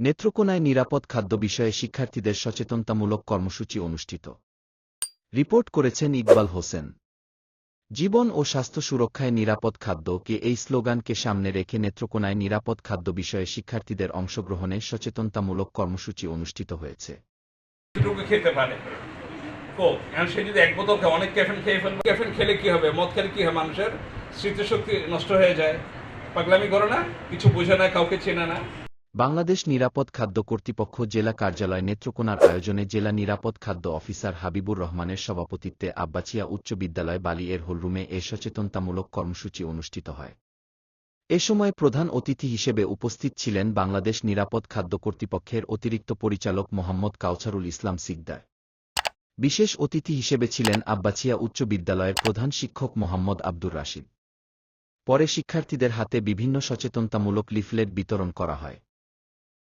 নেত্রকোনায় নিরাপদ খাদ্য বিষয়ে শিক্ষার্থীদের সচেতনতামূলক কর্মসূচি অনুষ্ঠিত। রিপোর্ট করেছেন ইকবাল হোসেন। জীবন ও স্বাস্থ্য সুরক্ষায় নিরাপদ খাদ্য কে এই স্লোগানকে সামনে রেখে নেত্রকোনায় নিরাপদ খাদ্য বিষয়ে শিক্ষার্থীদের অংশগ্রহণে সচেতনতামূলক কর্মসূচি অনুষ্ঠিত হয়েছে। হয় মানুষের স্মৃতিশক্তি নষ্ট হয়ে যায়। পাগলামি করে না, কিছু বোঝে না, কাউকে চেনে না। বাংলাদেশ নিরাপদ খাদ্য কর্তৃপক্ষ জেলা কার্যালয় নেত্রকোনার আয়োজনে জেলা নিরাপদ খাদ্য অফিসার হাবিবুর রহমানের সভাপতিত্বে আব্বাচিয়া উচ্চ বিদ্যালয় বালি এর হলরুমে এ সচেতনতামূলক কর্মসূচি অনুষ্ঠিত হয়। এ সময় প্রধান অতিথি হিসেবে উপস্থিত ছিলেন বাংলাদেশ নিরাপদ খাদ্য কর্তৃপক্ষের অতিরিক্ত পরিচালক মোহাম্মদ কাউছারুল ইসলাম সিকদার। বিশেষ অতিথি হিসেবে ছিলেন আব্বাচিয়া উচ্চ বিদ্যালয়ের প্রধান শিক্ষক মোহাম্মদ আব্দুর রাশিদ। পরে শিক্ষার্থীদের হাতে বিভিন্ন সচেতনতামূলক লিফলেট বিতরণ করা হয়।